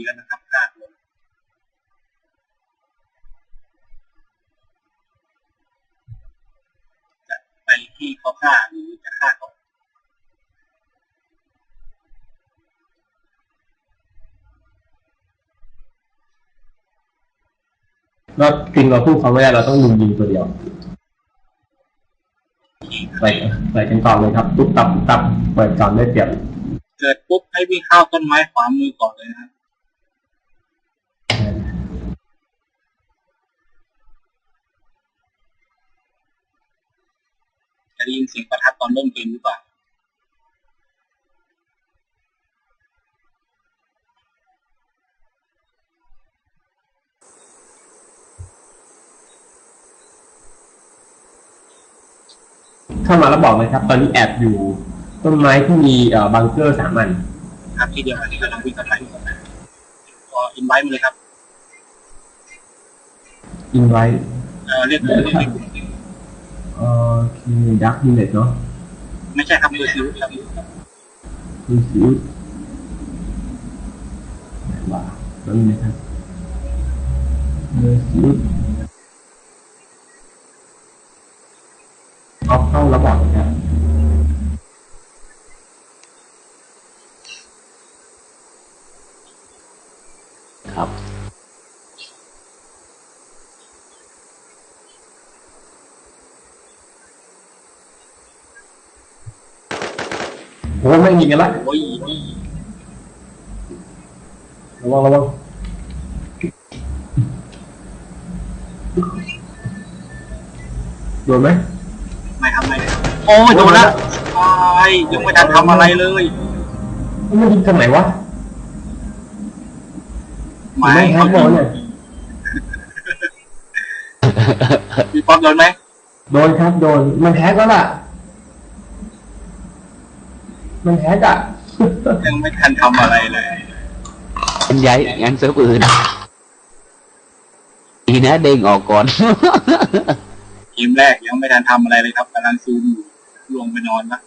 ยกันนะครับฆ่าคนจะไปที่เขาฆ่าหรือจะฆ่าเขาเราจริงเราพูดเขาไม่ได้เราต้องลุมยิงตัวเดียวที่ใส่ใส่กันก่อนเลยครับตุ๊บตับตุ๊บตับเปิดก่อนได้เปรียบเกิดปุ๊บให้วิ่งเข้าต้นไม้ขวามือก่อนเลยนะครับ จะได้ยินเสียงประทัดตอนเริ่มเกมหรือเปล่าเข้ามาแล้วบอกเลยครับ ตอนนี้แอบอยู่ต้นไม้ที่มีเอ่อบังเกอร์สามอันครับที่เดียวกันที่กำลังวิ่งกันไปพออินไว้มาเลยครับ อินไว้เออเรียกเรียกเรียกกลุ่ม เอ่อคือ ดักมิเลตเนาะไม่ใช่ครับมือซิวครับคือสิวไหนวะนั่นนะครับเออสิวเอาเข้าแล้วบอกเลยครับครับ โอ้ไม่ยิงกันละโอ้ยนี่ระวังระวังโดนไหมไม่ทำไม่ครับโอ้ยโดนละโอ้ยยังไม่ทันทำอะไรเลยมันยิงทางไหนวะหมายไม่ครัเขาบโดนเนี่ยมีป๊อปโดนไหมโดนครับโดนมันแฮกแล้วล่ะ มันแฮกอะยังไม่ทันทำอะไรเลยมันย้ายงานเซิร์ฟอื่นอีนะเด้งออกก่อนเกมแรกยังไม่ทันทำอะไรเลยครับกำลังซูมอยู่ลวงไปนอนละ